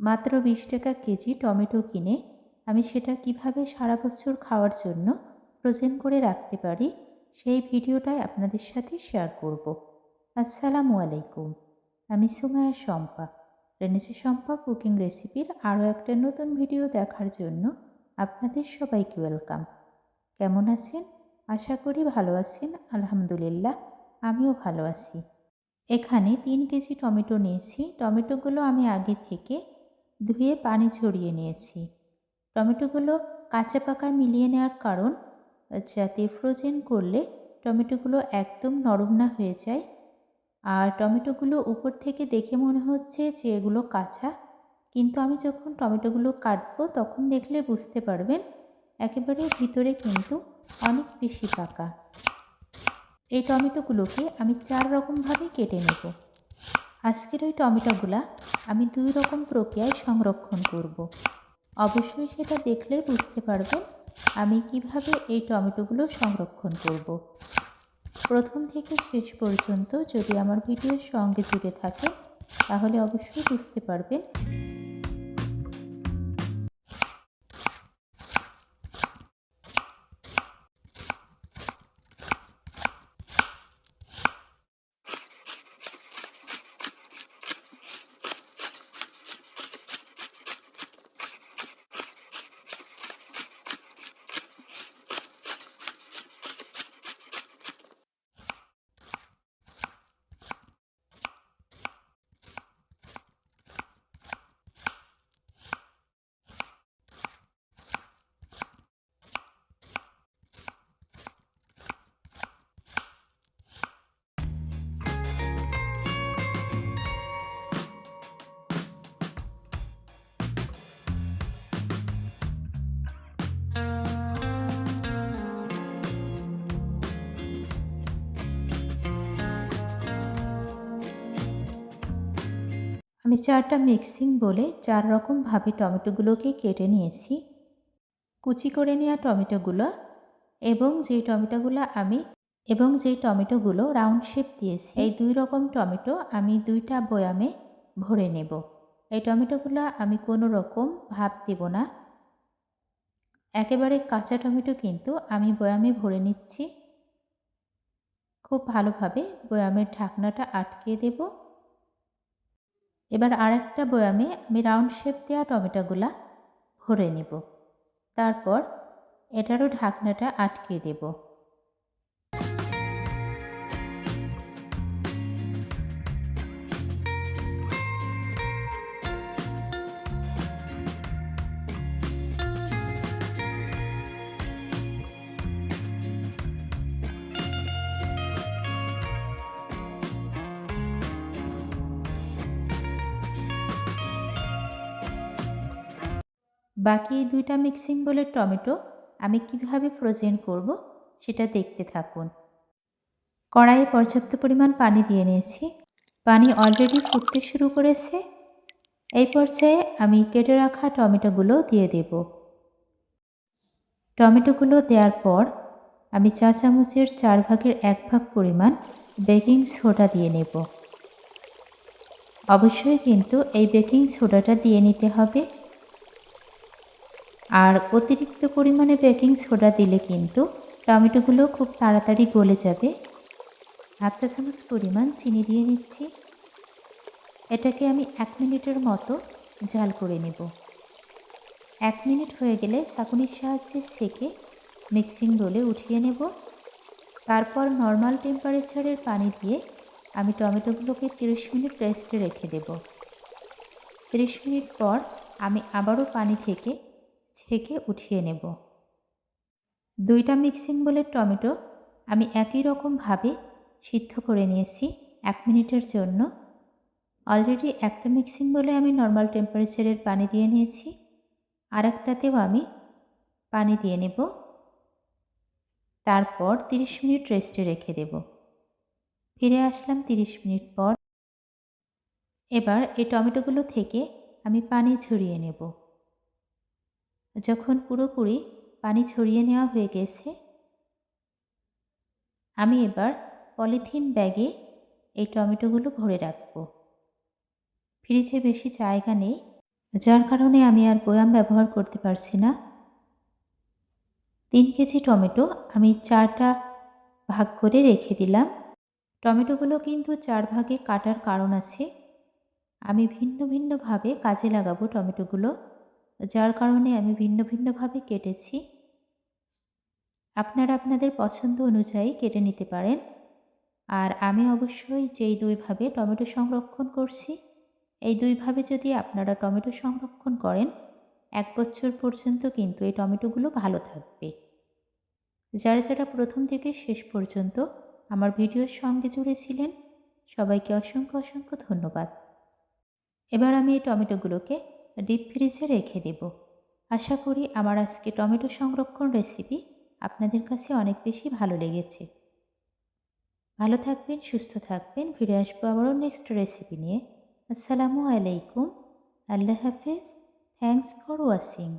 মাত্র বিশ টাকা কেজি টমেটো কিনে আমি সেটা কীভাবে সারা বছর খাওয়ার জন্য ফ্রোজেন করে রাখতে পারি সেই ভিডিওটাই আপনাদের সাথে শেয়ার করব। আসসালামু আলাইকুম, আমি সুমায়া শম্পা। রেনেসে শম্পা কুকিং রেসিপির আরও একটা নতুন ভিডিও দেখার জন্য আপনাদের সবাইকে ওয়েলকাম কেমন আছেন? আশা করি ভালো আছেন, আলহামদুলিল্লাহ, আমিও ভালো আছি। এখানে তিন কেজি টমেটো নিয়েছি। টমেটোগুলো আমি আগে থেকে ধুয়ে পানি ছড়িয়ে নিয়েছি। টমেটোগুলো কাঁচা পাকা মিলিয়ে নেওয়ার কারণ, যাতে ফ্রোজেন করলে টমেটোগুলো একদম নরম না হয়ে যায়। আর টমেটোগুলো উপর থেকে দেখে মনে হচ্ছে যে এগুলো কাঁচা। কিন্তু আমি যখন টমেটোগুলো কাটবো তখন দেখলে বুঝতে পারবেন, একেবারে ভিতরে কিন্তু অনেক বেশি পাকা। এই টমেটোগুলোকে আমি চার রকমভাবে কেটে নেব। আজকের ওই টমেটোগুলা আমি দুই রকম প্রক্রিয়ায় সংরক্ষণ করব। অবশ্যই সেটা দেখলে বুঝতে পারবেন আমি কীভাবে এই টমেটোগুলো সংরক্ষণ করব। প্রথম থেকে শেষ পর্যন্ত যদি আমার ভিডিওর সঙ্গে জুড়ে থাকে, তাহলে অবশ্যই বুঝতে পারবেন আমি চারটা মিক্সিং বলে চার রকমভাবে টমেটোগুলোকে কেটে নিয়েছি। কুচি করে নেওয়া টমেটোগুলো এবং যে টমেটোগুলো আমি এবং যে টমেটোগুলো রাউন্ড শেপ দিয়েছি, এই দুই রকম টমেটো আমি দুইটা বয়ামে ভরে নেব। এই টমেটোগুলো আমি কোনো রকম ভাব দেব না। একেবারে কাঁচা টমেটো কিন্তু আমি বয়ামে ভরে নিচ্ছি। খুব ভালোভাবে বয়ামের ঢাকনাটা আটকে দেবো। এবার আরেকটা বয়ামে আমি রাউন্ড শেপ দেওয়া টমেটোগুলা ভরে নেব। তারপর এটারও ঢাকনাটা আটকে দেবো। বাকি দুইটা মিক্সিং বোলের টমেটো আমি কীভাবে ফ্রোজেন করব সেটা দেখতে থাকুন। কড়াইয়ে পর্যাপ্ত পরিমাণ পানি দিয়ে নিয়েছি। পানি অলরেডি ফুটতে শুরু করেছে। এই পর্যায়ে আমি কেটে রাখা টমেটোগুলো দিয়ে দেব। টমেটোগুলো দেওয়ার পর আমি চা চামচের চার ভাগের এক ভাগ পরিমাণ বেকিং সোডা দিয়ে নেব। অবশ্যই কিন্তু এই বেকিং সোডাটা দিয়ে নিতে হবে। আর অতিরিক্ত পরিমাণে বেকিং সোডা দিলে কিন্তু টমেটোগুলো খুব তাড়াতাড়ি গলে যাবে। হাফ চা চামচ পরিমাণ চিনি দিয়ে নিচ্ছি। এটাকে আমি এক মিনিটের মতো জাল করে নেব। এক মিনিট হয়ে গেলে ছাঁকুনির সাহায্যে সেকে মিক্সিং বলে উঠিয়ে নেব। তারপর নর্মাল টেম্পারেচারের পানি দিয়ে আমি টমেটোগুলোকে তিরিশ মিনিট রেস্টে রেখে দেব। তিরিশ মিনিট পর আমি আবারও পানি থেকে ছেঁকে উঠিয়ে নেব। দুইটা মিক্সিং বোলের টমেটো আমি একই রকমভাবে সিদ্ধ করে নিয়েছি এক মিনিটের জন্য। অলরেডি একটা মিক্সিং বলে আমি নর্মাল টেম্পারেচারের পানি দিয়ে নিয়েছি। আর একটাতেও আমি পানি দিয়ে নেব। তারপর 30 মিনিট রেস্টে রেখে দেব। ফিরে আসলাম 30 মিনিট পর। এবার এই টমেটোগুলো থেকে আমি পানি ঝরিয়ে নেব। যখন পুরোপুরি পানি ছড়িয়ে নেওয়া হয়ে গেছে, আমি এবার পলিথিন ব্যাগে এই টমেটোগুলো ভরে রাখব। ফ্রিজে বেশি জায়গা নেই, যার কারণে আমি আর বয়াম ব্যবহার করতে পারছি না। তিন কেজি টমেটো আমি চারটা ভাগ করে রেখে দিলাম। টমেটোগুলো কিন্তু চার ভাগে কাটার কারণ আছে। আমি ভিন্ন ভিন্নভাবে কাজে লাগাবো টমেটোগুলো। যার কারণে আমি ভিন্ন ভিন্নভাবে কেটেছি। আপনারা আপনাদের পছন্দ অনুযায়ী কেটে নিতে পারেন। আর আমি অবশ্যই যেই দুইভাবে টমেটো সংরক্ষণ করছি, এই দুইভাবে যদি আপনারা টমেটো সংরক্ষণ করেন, এক বছর পর্যন্ত কিন্তু এই টমেটোগুলো ভালো থাকবে। যারা যারা প্রথম থেকে শেষ পর্যন্ত আমার ভিডিওর সঙ্গে জুড়েছিলেন সবাইকে অসংখ্য অসংখ্য ধন্যবাদ। এবার আমি এই টমেটোগুলোকে ডিপ ফ্রিজে রেখে দেব। আশা করি আমার আজকে টমেটো সংরক্ষণ রেসিপি আপনাদের কাছে অনেক বেশি ভালো লেগেছে। ভালো থাকবেন, সুস্থ থাকবেন। ফিরে আসব আবারও নেক্সট রেসিপি নিয়ে। আসসালামু আলাইকুম। আল্লাহ হাফিজ। Thanks for watching